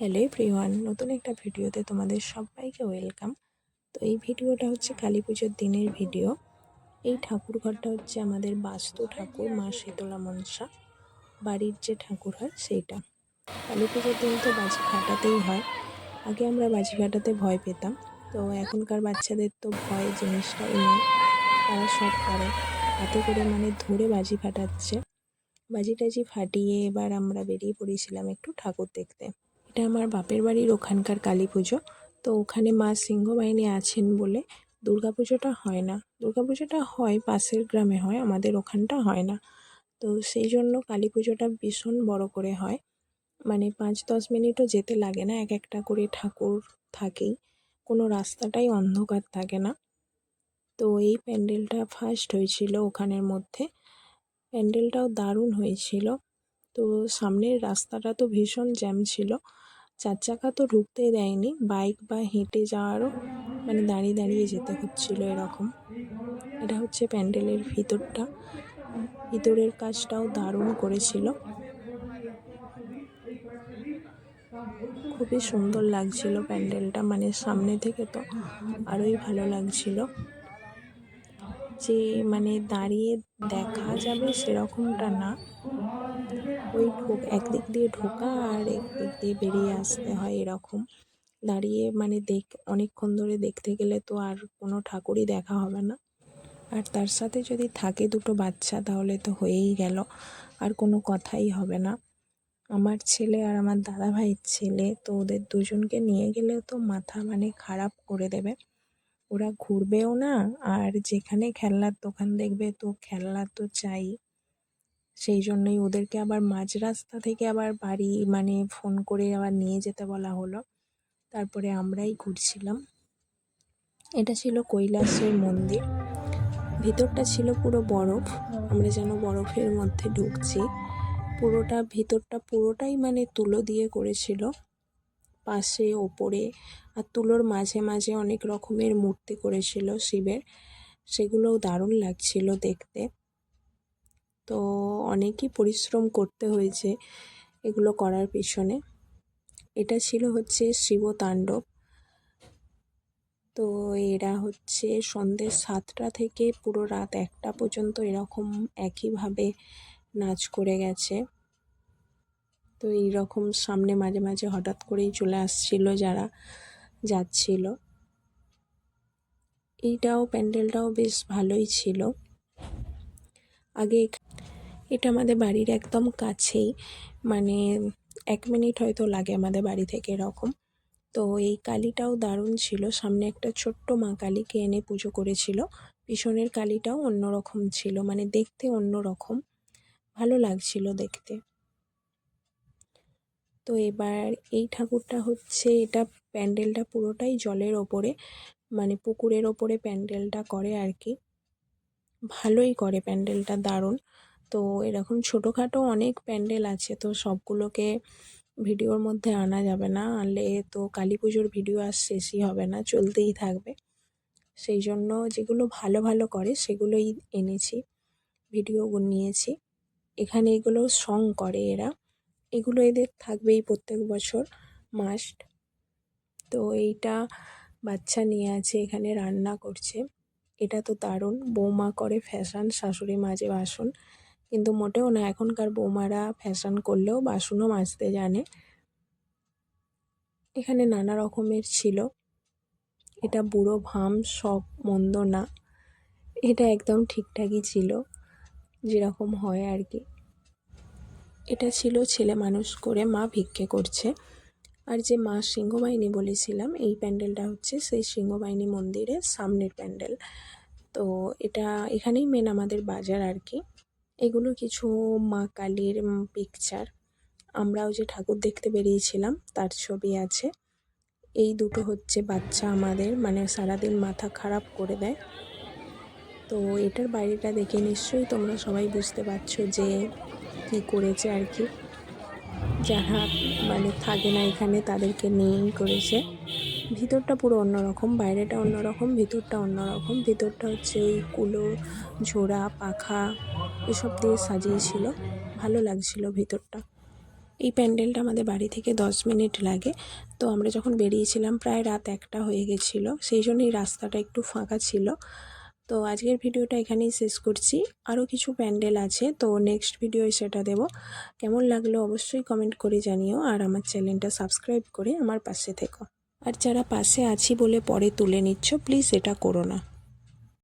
Hello everyone নতুন একটা ভিডিওতে তোমাদের সবাইকে ওয়েলকাম তো এই ভিডিওটা হচ্ছে কালী পুজোর দিনের ভিডিও। এই ঠাকুর ঘরটা হচ্ছে আমাদের বাস্তু ঠাকুর, মা শীতলা মনসা। বাড়ির যে ঠাকুর হয় সেইটা। কালী পুজোর দিন তো বাজি ফাটাতেই হয়। আগে আমরা বাজি ফাটাতে ভয় পেতাম। তো এখনকার বাচ্চাদের তো ভয়, জিনিসটাই নেই। তারা সব করে। হাতে করে মানে ধরে বাজি ফাটাচ্ছে। বাজি টাজি ফাটিয়ে এবার আমরা বেরিয়ে পড়েছিলাম একটু ঠাকুর দেখতে। এটা আমার বাপের বাড়ির ওখানকার কালী পুজো। তো ওখানে মা সিংহবাহিনী আছেন বলে পুজোটা হয় না। পুজোটা হয়, পাশের গ্রামে হয়, আমাদের ওখানটা হয় না। তো সেই জন্য কালী পুজোটা ভীষণ বড় করে হয়। মানে পাঁচ দশ মিনিটও যেতে লাগে না, এক একটা করে ঠাকুর থাকেই। কোনো রাস্তাটাই অন্ধকার থাকে না। তো এই প্যান্ডেলটা ফার্স্ট হয়েছিল ওখানের মধ্যে। প্যান্ডেলটাও দারুণ হয়েছিল। তো সামনের রাস্তাটা তো ভীষণ জ্যাম ছিল। চার চাকা তো ঢুকতেই দেয়নি। বাইক বা হেঁটে যাওয়ারও মানে দাঁড়িয়ে দাঁড়িয়ে যেতে হচ্ছিল এরকম। এটা হচ্ছে প্যান্ডেলের ভিতরটা। ভিতরের কাজটাও দারুণ করেছিল। খুবই সুন্দর লাগছিল প্যান্ডেলটা। মানে সামনে থেকে তো আরোই ভালো লাগছিল। যে মানে দাঁড়িয়ে দেখা যাবে সেরকমটা না। ওই একদিক দিয়ে ঢোকা আর একদিক দিয়ে বেরিয়ে আসতে হয় এরকম। দাঁড়িয়ে মানে দেখ, অনেকক্ষণ ধরে দেখতে গেলে তো আর কোনো ঠাকুরই দেখা হবে না। আর তার সাথে যদি থাকে দুটো বাচ্চা তাহলে তো হয়েই গেল, আর কোনো কথাই হবে না। আমার ছেলে আর আমার দাদা ভাইয়ের ছেলে তো ওদের দুজনকে নিয়ে গেলেও তো মাথা মানে খারাপ করে দেবে। ওরা ঘুরবেও না, আর যেখানে খেলনার দোকান দেখবে তো খেলনা তো চাই। সেই জন্যই ওদেরকে আবার মাঝ রাস্তা থেকে আবার বাড়ি মানে ফোন করে আবার নিয়ে যেতে বলা হলো। তারপরে আমরাই ঘুরছিলাম। এটা ছিল কৈলাসের মন্দির। ভিতরটা ছিল পুরো বরফ। আমরা যেন বরফের মধ্যে ঢুকছি। পুরোটা, ভিতরটা পুরোটাই মানে তুলো দিয়ে করেছিল। পাশে, ওপরে আর তুলোর মাঝে মাঝে অনেক রকমের মূর্তি করেছিল শিবের। সেগুলোও দারুণ লাগছিল দেখতে। তো অনেকই পরিশ্রম করতে হয়েছে এগুলো করার পিছনে। এটা ছিল হচ্ছে শিবতাণ্ডব তো এরা হচ্ছে সন্ধ্যে সাতটা থেকে পুরো রাত একটা পর্যন্ত এরকম একইভাবে নাচ করে গেছে। তো এইরকম সামনে মাঝে মাঝে হঠাৎ করেই চলে আসছিল যারা যাচ্ছিল। এইটাও, প্যান্ডেলটাও বেশ ভালোই ছিল। আগে এটা আমাদের বাড়ির একদম কাছেই। মানে এক মিনিট হয়তো লাগে আমাদের বাড়ি থেকে এরকম। তো এই কালীটাও দারুণ ছিল। সামনে একটা ছোট্ট মা কালীকে এনে পুজো করেছিল। পিছনের কালীটাও অন্যরকম ছিল। মানে দেখতে অন্য রকম ভালো লাগছিল দেখতে। তো এবার এই ঠাকুরটা হচ্ছে, এটা প্যান্ডেলটা পুরোটাই জলের ওপরে মানে পুকুরের ওপরে প্যান্ডেলটা করে আর কি। ভালোই করে প্যান্ডেলটা দারুণ। তো এরকম ছোটোখাটো অনেক প্যান্ডেল আছে, তো সবগুলোকে ভিডিওর মধ্যে আনা যাবে না। আনলে তো কালী পুজোর ভিডিও আর শেষই হবে না, চলতেই থাকবে। সেই জন্য যেগুলো ভালো ভালো করে সেগুলোই এনেছি, ভিডিও নিয়েছি। এখানে এগুলো সং করে এরা। এগুলো এদের থাকবেই প্রত্যেক বছর মাস্ট তো এইটা বাচ্চা নিয়ে আছে, এখানে রান্না করছে। এটা তো দারুণ। বৌমা করে ফ্যাশন শাশুড়ি মাঝে বাসন। কিন্তু মোটেও না, এখনকার বৌমারা ফ্যাশন করলেও বাসনও মাজতে জানে। এখানে নানা রকমের ছিল। এটা বুড়ো ভাম, সব মন্দ না। এটা একদম ঠিকঠাকই ছিল, যেরকম হয় আর কি। এটা ছিল ছেলে মানুষ করে মা ভিক্ষে করছে। আর যে মা সিংহবাহিনী বলেছিলাম, এই প্যান্ডেলটা হচ্ছে সেই সিংহবাহিনী মন্দিরের সামনের প্যান্ডেল। তো এটা এখানেই মেন আমাদের বাজার আর কি। এগুলো কিছু মা কালীর পিকচার আমরাও যে ঠাকুর দেখতে বেরিয়েছিলাম, তার ছবি আছে। এই দুটো হচ্ছে বাচ্চা আমাদের মানে সারাদিন মাথা খারাপ করে দেয়। তো এটার বাইরেটা দেখে নিশ্চয়ই তোমরা সবাই বুঝতে পারছ যে কী করেছে আর কি। যারা মানে থাকে না এখানে, তাদেরকে নিয়েই করেছে। ভিতরটা পুরো অন্যরকম, বাইরেটা অন্যরকম, ভিতরটা অন্যরকম। ভিতরটা হচ্ছে ওই কুলো, ঝোড়া, পাখা, এসব দিয়ে সাজিয়েছিল। ভালো লাগছিল ভিতরটা। এই প্যান্ডেলটা আমাদের বাড়ি থেকে দশ মিনিট লাগে। তো আমরা যখন বেরিয়েছিলাম, প্রায় রাত একটা হয়ে গেছিল। সেই জন্যই রাস্তাটা একটু ফাঁকা ছিল। তো আজকের ভিডিওটা এখানেই শেষ করছি। আরও কিছু প্যান্ডেল আছে, তো নেক্সট ভিডিওয় সেটা দেব। কেমন লাগল অবশ্যই কমেন্ট করে জানিও আর আমার চ্যানেলটা সাবস্ক্রাইব করে আমার পাশে থেকো। আর যারা পাশে আছি বলে পরে তুলে নিচ্ছ প্লিজ এটা করো না।